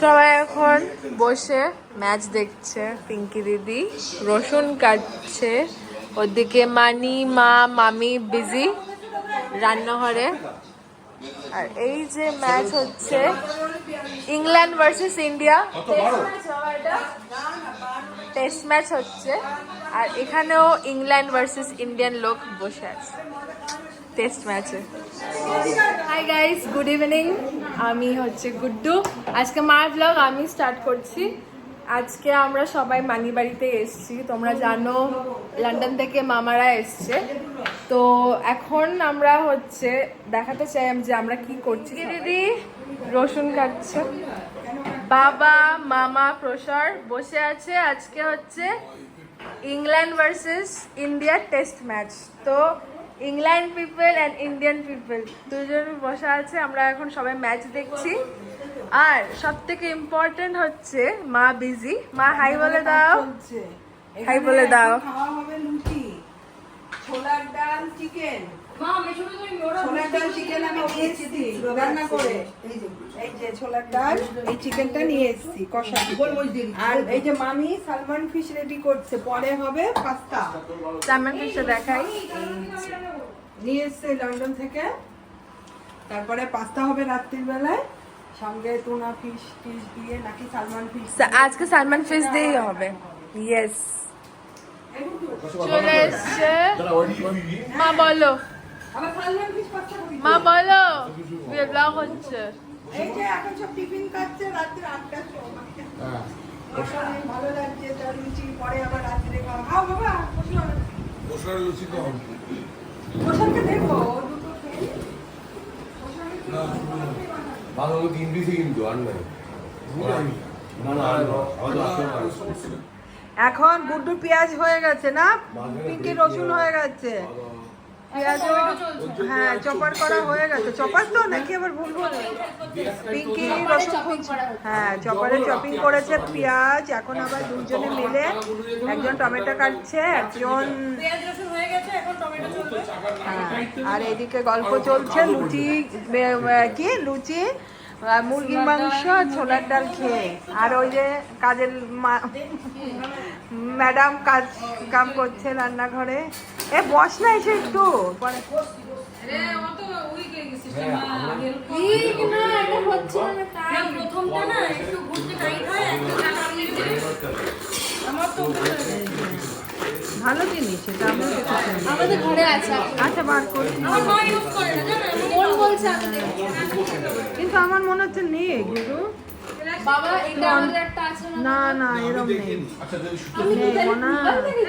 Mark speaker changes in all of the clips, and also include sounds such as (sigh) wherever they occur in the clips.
Speaker 1: সবাই এখন বসে ম্যাচ দেখছে পিঙ্কি দিদি। রসুন কাটছে। ওদিকে মানি মা মামি বিজি রান্নাঘরে। আর এই যে ম্যাচ হচ্ছে England versus India. Test match হচ্ছে। আর এখানেও ইংল্যান্ড ভার্সেস ইন্ডিয়ান লোক বসে আছে। টেস্ট ম্যাচে। হাই গাইস গুড ইভিনিং আমি হচ্ছে গুড্ডু। আজকে মার ব্লগ আমি স্টার্ট করছি। আজকে আমরা সবাই মানি বাড়িতে এসেছি। তোমরা জানো লন্ডন থেকে মামারা এসছে। তো এখন আমরা হচ্ছে দেখাতে চাই যে আমরা কি করছি। দিদি রসুন কাটছে। বাবা মামা প্রসার বসে আছে আজকে হচ্ছে England versus India test match. তো England people and Indian people দুজন বসা আছে আমরা এখন সবাই ম্যাচ দেখছি। আর সব থেকে ইম্পর্টেন্ট হচ্ছে মা বিজি মা হাই বলে দাও। হাই বলে দাও।
Speaker 2: খাওয়া হবে লুচি ছোলার ডাল চিকেন ছোলার ডাল চিকেন আমি নিয়ে এসেছি। রান্না করে। এই যে এই যে ছোলার ডাল এই চিকেনটা নিয়ে এসেছি কষা আর এই যে মামি সালমান ফিশ রেডি করছে পরে হবে পাস্তা
Speaker 1: চামান ফিশটা দেখাই।
Speaker 2: নিয়ে এসছে লন্ডন থেকে। তারপরে পাস্তা হবে রাত্রির বেলায়। সঙ্গে টুনা ফিশ টিশ দিয়ে নাকি সালমান ফিশ
Speaker 1: আজকে সালমান ফিশ দিয়েই হবে। ইয়েস চলে এসছে। মা বলো। মা বলো। ব্লগ হচ্ছে।
Speaker 2: এই যে এখন সব টিফিন খাচ্ছে রাত্রে আটটার সময় ভালো লাগছে তার লুচি পরে আবার রাত্রে খাওয়া। বাবা বসো।
Speaker 3: লুচি তো হবে।
Speaker 2: বসাকে দেখো দুটো
Speaker 3: ভালো মতো ইংলিশে কিন্তু আর নাই না না আর নয়। হয়তো আসতে পারে।
Speaker 2: এখন গুড্ডু পেঁয়াজ হয়ে গেছে না? পিঙ্কি রসুন হয়ে গেছে। পেঁয়াজও হ্যাঁ চপার করা হয়ে গেছে। চপার তো নাকি আবার ভুল বলে পিঙ্কি রসুন হ্যাঁ চপারে চপিং করেছে পেঁয়াজ। এখন আবার দুজনে মিলে একজন টমেটো কাটছে একজন হ্যাঁ, আর এদিকে গল্প চলছে লুচি কি? লুচি মুরগির মাংস ছোলার ডাল খেয়ে। আর ওই যে কাজের মা- (laughs) ম্যাডাম কাজ কাম করছে রান্নাঘরে। এ বস না এসে একটু। ভালো জিনিস এটা আমরা।
Speaker 1: আমাদের ঘরে আছে।
Speaker 2: আচ্ছা বার করি।
Speaker 1: বলছে আমি দেখি।
Speaker 2: কিন্তু আমার মনে হচ্ছে নেই গুরু।
Speaker 1: বাবা এটা আমাদের একটা আছে না
Speaker 2: না না এরকম নেই।
Speaker 3: আচ্ছা যদি শুধু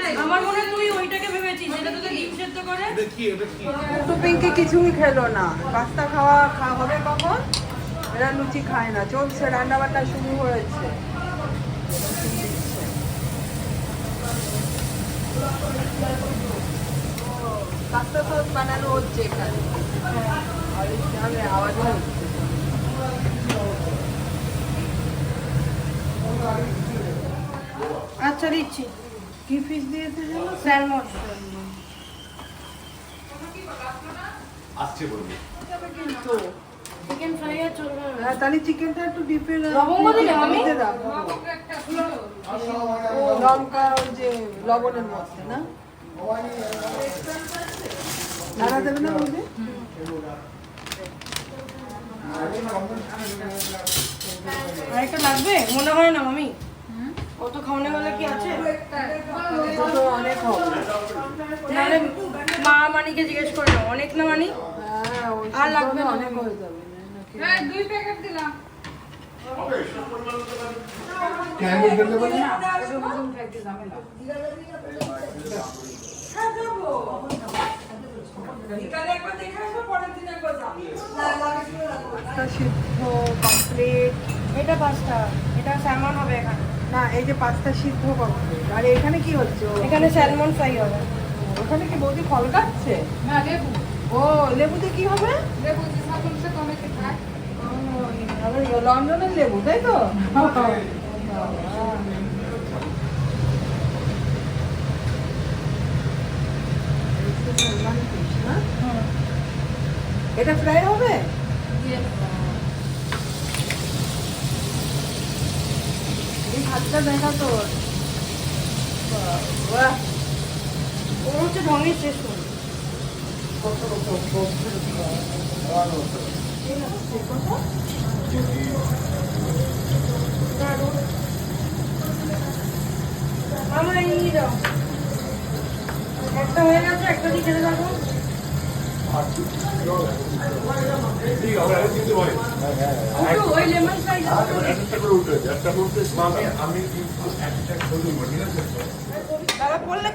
Speaker 2: নেই
Speaker 4: আমার মনে তুই ওইটাকে ভেবেছিস যেটা তোকে ডিম সেদ্ধ করে।
Speaker 3: এটা কি এটা কি?
Speaker 2: তো পিঙ্কি কিছুই খেলো না। পাস্তা খাওয়া খাওয়া হবে কখন? এরা লুচি খায় না। চলছে রান্না বান্না শুরু হয়েছে। পাস্তা সস বানানো হচ্ছে এখানে। সামনে আওয়াজ হচ্ছে।
Speaker 4: আচ্ছা দিচ্ছি।
Speaker 2: কি ফিস দিয়েছে যেন?
Speaker 4: স্যালমন।
Speaker 3: আসছে বলব।
Speaker 4: চিকেন ফ্রাই আর চলবে
Speaker 2: হ্যাঁ তাহলে চিকেনটা একটু ডিপে
Speaker 4: লবঙ্গ দিলে আমি?
Speaker 2: লঙ্কা ওই যে লবণের মধ্যে না? দেবে না বুঝে
Speaker 4: আর একটা লাগবে? মনে হয় না মামি। কত খাওয়ানো হলে কি আছে?
Speaker 2: অনেক
Speaker 4: নাহলে মা মানিকে জিজ্ঞেস করে অনেক না মানি?
Speaker 2: হ্যাঁ
Speaker 4: আর লাগবে
Speaker 2: অনেক হয়ে যাবে। সিদ্ধ কমপ্লিট
Speaker 4: এটা পাঁচটা এটা স্যালমন হবে এখানে।
Speaker 2: না এই যে পাস্তা সিদ্ধ কমপ্লিট আর এখানে কি হচ্ছে?
Speaker 4: এখানে স্যালমন ফ্রাই হবে।
Speaker 2: ওখানে কি বৌদি ফল কাটছে ও লেবুতে কি হবে? আবার লন্ডনের লেবু তাই তো? এটা ফ্রাই হবে?
Speaker 4: হাতটা দেখা তোর ও হচ্ছে ঢঙের শেষ আমার এই দাও একটা হয়ে গেছে, একটা দিয়ে খেতে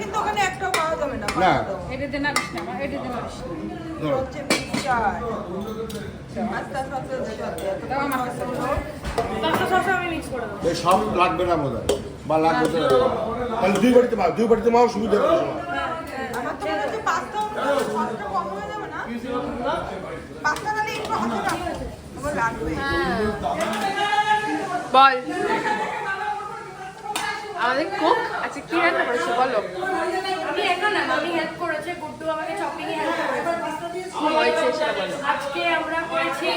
Speaker 3: কিন্তু
Speaker 2: ওখানে একটাও পাওয়া যাবে না।
Speaker 5: না।
Speaker 4: না
Speaker 2: হচ্ছে
Speaker 5: সব লাগবে না বোধ হয় বা লাগবে তাহলে দুই বাড়িতে দুই বাড়িতে মাও সুবিধা হবে
Speaker 2: আমার তো মনে হচ্ছে পাঁচটা পাঁচটা কম হয়ে যাবে না পাঁচটা তাহলে একটু হাতে রাখো আমার লাগবে
Speaker 1: বল। আমাদের কুক আচ্ছা কি রান্না করেছ? বলো।
Speaker 4: আমি একা না মামি হেল্প করেছে গুড্ডু আমাকে এ হেল্প করেছে।
Speaker 1: সেটা বলো
Speaker 4: আজকে আমরা করেছি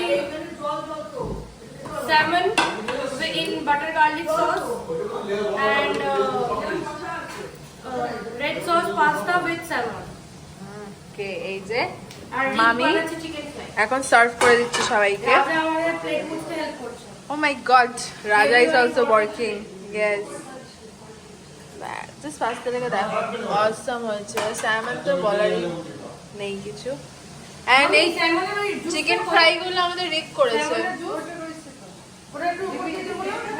Speaker 4: salmon in butter garlic sauce and uh, uh, red sauce pasta with salmon
Speaker 1: কে এই যে মামি এখন সার্ভ করে দিচ্ছি সবাইকে। ও my god Raja is also working yes just পাস্তাটাকে দেখো অসম হয়েছে। স্যামন তো বলারই নেই কিছু। অ্যান্ড এই চিকেন ফ্রাইগুলো আমাদের রিক করেছে?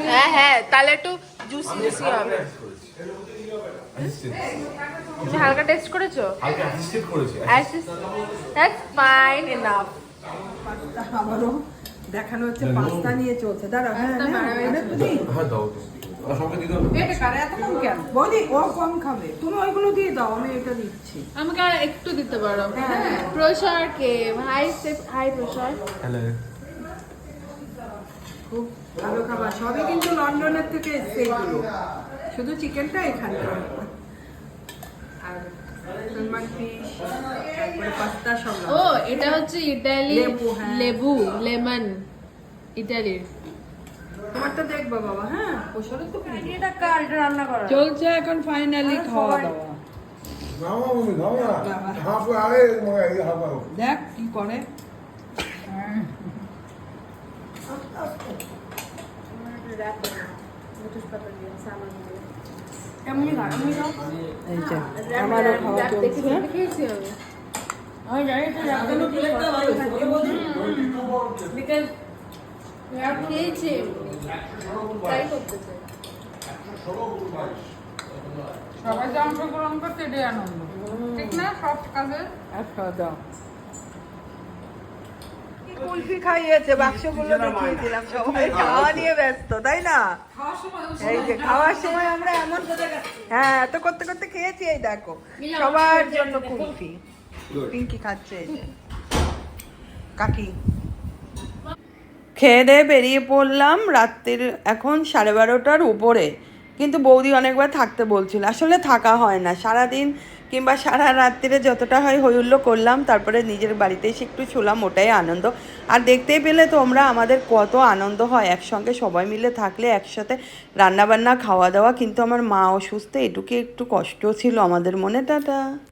Speaker 1: হ্যাঁ হ্যাঁ তাহলে একটু জুসি জুসি হবে। তুমি হালকা টেস্ট করেছ?
Speaker 3: হালকা অ্যাসিস্টেড করেছি
Speaker 1: দ্যাটস ফাইন এনাফ
Speaker 2: আবারও দেখানো হচ্ছে পাস্তা নিয়ে চলছে। দাঁড়া হ্যাঁ হ্যাঁ, তুমি?
Speaker 3: হ্যাঁ দাও।
Speaker 2: ওইগুলো দিয়ে দাও আমি এটা দিচ্ছি।
Speaker 1: আমাকে আর একটু দিতে পারো।
Speaker 2: হ্যাঁ।
Speaker 1: প্রসার কে হাই হাই প্রসার।
Speaker 3: হ্যালো।
Speaker 2: খুব ভালো খাবার। সবই কিন্তু লন্ডনের থেকে এসছে শুধু চিকেনটা এখানে আর সালমান ফিশ তারপরে পাস্তা সব
Speaker 1: ও এটা হচ্ছে ইটালি
Speaker 2: লেবু, হ্যাঁ।
Speaker 1: লেমন ইটালির।
Speaker 2: তোমারটা দেখবা বাবা হ্যাঁ? ওসরে তো
Speaker 4: এটা কার? রান্না করা
Speaker 2: চলছে এখন ফাইনালি খাওয়া দাওয়া। দেখ কি করে
Speaker 4: এমনি খা এমনি খাও
Speaker 2: এই যে আমারও খাওয়া চলছে।
Speaker 1: আমি।
Speaker 4: আমি জানি তো রাখতে প্লেটটা ভালো বিকজ
Speaker 1: খেয়েছি। ট্রাই করতে চাই।
Speaker 6: সবাই যে অংশগ্রহণ করছে এটাই আনন্দ। ঠিক না? সব কাজে?
Speaker 2: একটা দাও কুলফি খাইয়েছে বাক্সগুলো দেখিয়েছিলাম সবাই। খাওয়া নিয়ে ব্যস্ত তাই না? এই যে খাওয়ার সময় আমরা এমন হ্যাঁ এত করতে করতে খেয়েছি এই দেখো। সবার জন্য কুলফি। পিঙ্কি খাচ্ছে এই যে। কাকি। খেয়ে দিয়ে বেরিয়ে পড়লাম রাত্রির এখন সাড়ে বারোটার উপরে। কিন্তু বৌদি অনেকবার থাকতে বলছিল। আসলে থাকা হয় না। সারাদিন কিংবা সারা রাত্রিরে যতটা হয় হইহুল্লো করলাম, তারপরে নিজের বাড়িতে এসে একটু ছোলাম ওটাই আনন্দ। আর দেখতেই পেলে তোমরা আমাদের কত আনন্দ হয়। একসঙ্গে সবাই মিলে থাকলে একসাথে রান্নাবান্না খাওয়া দাওয়া কিন্তু আমার মা অসুস্থ, এটুকু একটু কষ্ট ছিল আমাদের মনে। টাটা।